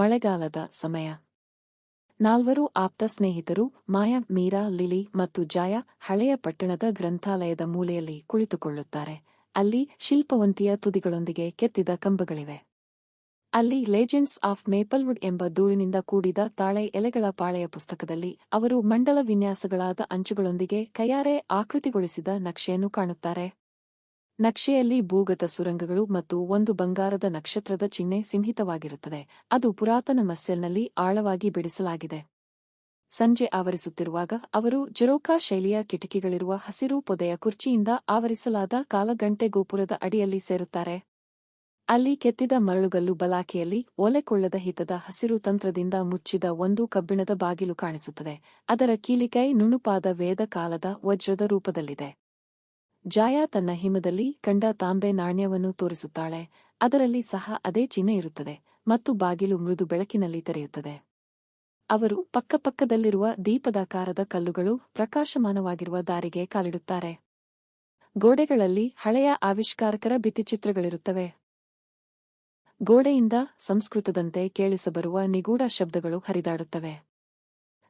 ಮಳೆಗಾಲದ ಸಮಯ. ನಾಲ್ವರು ಆಪ್ತ ಸ್ನೇಹಿತರು ಮಾಯಾ, ಮೀರಾ, ಲಿಲಿ ಮತ್ತು ಜಾಯ ಹಳೆಯ ಪಟ್ಟಣದ ಗ್ರಂಥಾಲಯದ ಮೂಲೆಯಲ್ಲಿ ಕುಳಿತುಕೊಳ್ಳುತ್ತಾರೆ. ಅಲ್ಲಿ ಶಿಲ್ಪವಂತಿಯ ತುದಿಗಳೊಂದಿಗೆ ಕೆತ್ತಿದ ಕಂಬಗಳಿವೆ. ಅಲ್ಲಿ ಲೆಜೆಂಡ್ಸ್ ಆಫ್ ಮೇಪಲ್ವುಡ್ ಎಂಬ ದೂರಿನಿಂದ ಕೂಡಿದ ತಾಳೆ ಎಲೆಗಳ ಪಾಳೆಯ ಪುಸ್ತಕದಲ್ಲಿ ಅವರು ಮಂಡಲ ವಿನ್ಯಾಸಗಳಾದ ಅಂಚುಗಳೊಂದಿಗೆ ಕೈಯಾರೆ ಆಕೃತಿಗೊಳಿಸಿದ ನಕ್ಷೆಯನ್ನು ಕಾಣುತ್ತಾರೆ. ನಕ್ಷೆಯಲ್ಲಿ ಭೂಗತ ಸುರಂಗಗಳು ಮತ್ತು ಒಂದು ಬಂಗಾರದ ನಕ್ಷತ್ರದ ಚಿಹ್ನೆ ಸಿಂಹಿತವಾಗಿರುತ್ತದೆ ಅದು ಪುರಾತನ ಮಸ್ಸೆಲ್ನಲ್ಲಿ ಆಳವಾಗಿ ಬಿಡಿಸಲಾಗಿದೆ. ಸಂಜೆ ಆವರಿಸುತ್ತಿರುವಾಗ ಅವರು ಜರೋಕಾ ಶೈಲಿಯ ಕಿಟಕಿಗಳಿರುವ ಹಸಿರು ಪೊದೆಯ ಕುರ್ಚಿಯಿಂದ ಆವರಿಸಲಾದ ಕಾಲಗಂಟೆ ಗೋಪುರದ ಅಡಿಯಲ್ಲಿ ಸೇರುತ್ತಾರೆ. ಅಲ್ಲಿ ಕೆತ್ತಿದ ಮರಳುಗಲ್ಲು ಬಲಾಕೆಯಲ್ಲಿ ಒಲೆಕೊಳ್ಳದ ಹಿತದ ಹಸಿರು ತಂತ್ರದಿಂದ ಮುಚ್ಚಿದ ಒಂದು ಕಬ್ಬಿಣದ ಬಾಗಿಲು ಕಾಣಿಸುತ್ತದೆ. ಅದರ ಕೀಲಿಕೈ ನುಣುಪಾದ ವೇದ ಕಾಲದ ವಜ್ರದ ರೂಪದಲ್ಲಿದೆ. ಜಾಯಾ ತನ್ನ ಹಿಮದಲ್ಲಿ ಕಂಡ ತಾಂಬೆ ನಾಣ್ಯವನ್ನು ತೋರಿಸುತ್ತಾಳೆ. ಅದರಲ್ಲಿ ಸಹ ಅದೇ ಚಿಹ್ನೆ ಇರುತ್ತದೆ ಮತ್ತು ಬಾಗಿಲು ಮೃದು ಬೆಳಕಿನಲ್ಲಿ ತೆರೆಯುತ್ತದೆ. ಅವರು ಪಕ್ಕಪಕ್ಕದಲ್ಲಿರುವ ದೀಪದಾಕಾರದ ಕಲ್ಲುಗಳು ಪ್ರಕಾಶಮಾನವಾಗಿರುವ ದಾರಿಗೆ ಕಾಲಿಡುತ್ತಾರೆ. ಗೋಡೆಗಳಲ್ಲಿ ಹಳೆಯ ಆವಿಷ್ಕಾರಕರ ಭಿತ್ತಿಚಿತ್ರಗಳಿರುತ್ತವೆ. ಗೋಡೆಯಿಂದ ಸಂಸ್ಕೃತದಂತೆ ಕೇಳಿಸಬರುವ ನಿಗೂಢ ಶಬ್ದಗಳು ಹರಿದಾಡುತ್ತವೆ.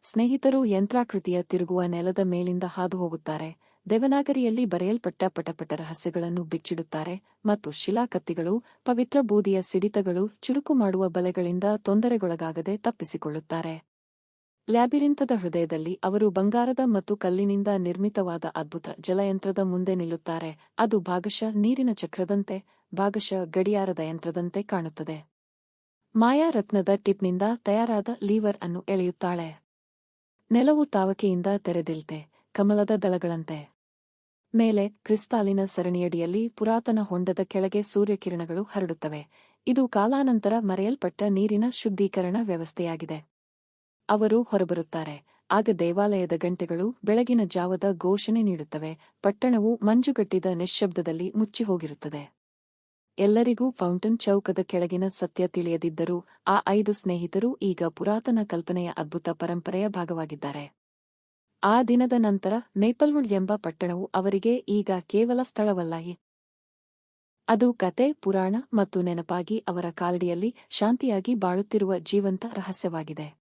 ಸ್ನೇಹಿತರು ಯಂತ್ರಾಕೃತಿಯ ತಿರುಗುವ ನೆಲದ ಮೇಲಿಂದ ಹಾದು ಹೋಗುತ್ತಾರೆ. ದೇವನಾಗರಿಯಲ್ಲಿ ಬರೆಯಲ್ಪಟ್ಟ ಪಟಪಟ ರಹಸ್ಯಗಳನ್ನು ಬಿಚ್ಚಿಡುತ್ತಾರೆ ಮತ್ತು ಶಿಲಾಕತ್ತಿಗಳು, ಪವಿತ್ರ ಬೂದಿಯ ಸಿಡಿತಗಳು ಚುರುಕು ಮಾಡುವ ಬಲೆಗಳಿಂದ ತೊಂದರೆಗೊಳಗಾಗದೆ ತಪ್ಪಿಸಿಕೊಳ್ಳುತ್ತಾರೆ. ಲ್ಯಾಬಿರಿಂತದ ಹೃದಯದಲ್ಲಿ ಅವರು ಬಂಗಾರದ ಮತ್ತು ಕಲ್ಲಿನಿಂದ ನಿರ್ಮಿತವಾದ ಅದ್ಭುತ ಜಲಯಂತ್ರದ ಮುಂದೆ ನಿಲ್ಲುತ್ತಾರೆ. ಅದು ಭಾಗಶಃ ನೀರಿನ ಚಕ್ರದಂತೆ, ಭಾಗಶಃ ಗಡಿಯಾರದ ಯಂತ್ರದಂತೆ ಕಾಣುತ್ತದೆ. ಮಾಯಾ ರತ್ನದ ಟಿಪ್ನಿಂದ ತಯಾರಾದ ಲೀವರ್ ಅನ್ನು ಎಳೆಯುತ್ತಾಳೆ. ನೆಲವು ತಾವಕೆಯಿಂದ ತೆರೆದಿಲ್ತೆ. ಕಮಲದ ದಳಗಳಂತೆ. ಮೇಲೆ ಕ್ರಿಸ್ತಾಲಿನ ಸರಣಿಯಡಿಯಲ್ಲಿ ಪುರಾತನ ಹೊಂಡದ ಕೆಳಗೆ ಸೂರ್ಯಕಿರಣಗಳು ಹರಡುತ್ತವೆ. ಇದು ಕಾಲಾನಂತರ ಮರೆಯಲ್ಪಟ್ಟ ನೀರಿನ ಶುದ್ಧೀಕರಣ ವ್ಯವಸ್ಥೆಯಾಗಿದೆ. ಅವರು ಹೊರಬರುತ್ತಾರೆ. ಆಗ ದೇವಾಲಯದ ಗಂಟೆಗಳು ಬೆಳಗಿನ ಜಾವದ ಘೋಷಣೆ ನೀಡುತ್ತವೆ. ಪಟ್ಟಣವು ಮಂಜುಗಟ್ಟಿದ ನಿಶ್ಶಬ್ದದಲ್ಲಿ ಮುಚ್ಚಿಹೋಗಿರುತ್ತದೆ. ಎಲ್ಲರಿಗೂ ಫೌಂಟನ್ ಚೌಕದ ಕೆಳಗಿನ ಸತ್ಯ ತಿಳಿಯದಿದ್ದರೂ ಆ ಐದು ಸ್ನೇಹಿತರು ಈಗ ಪುರಾತನ ಕಲ್ಪನೆಯ ಅದ್ಭುತ ಪರಂಪರೆಯ ಭಾಗವಾಗಿದ್ದಾರೆ. ಆ ದಿನದ ನಂತರ ಮೇಪಲ್ವುಡ್ ಎಂಬ ಪಟ್ಟಣವು ಅವರಿಗೆ ಈಗ ಕೇವಲ ಸ್ಥಳವಲ್ಲ ಅದು ಕತೆ, ಪುರಾಣ ಮತ್ತು ನೆನಪಾಗಿ ಅವರ ಕಾಲಡಿಯಲ್ಲಿ ಶಾಂತಿಯಾಗಿ ಬಾಳುತ್ತಿರುವ ಜೀವಂತ ರಹಸ್ಯವಾಗಿದೆ.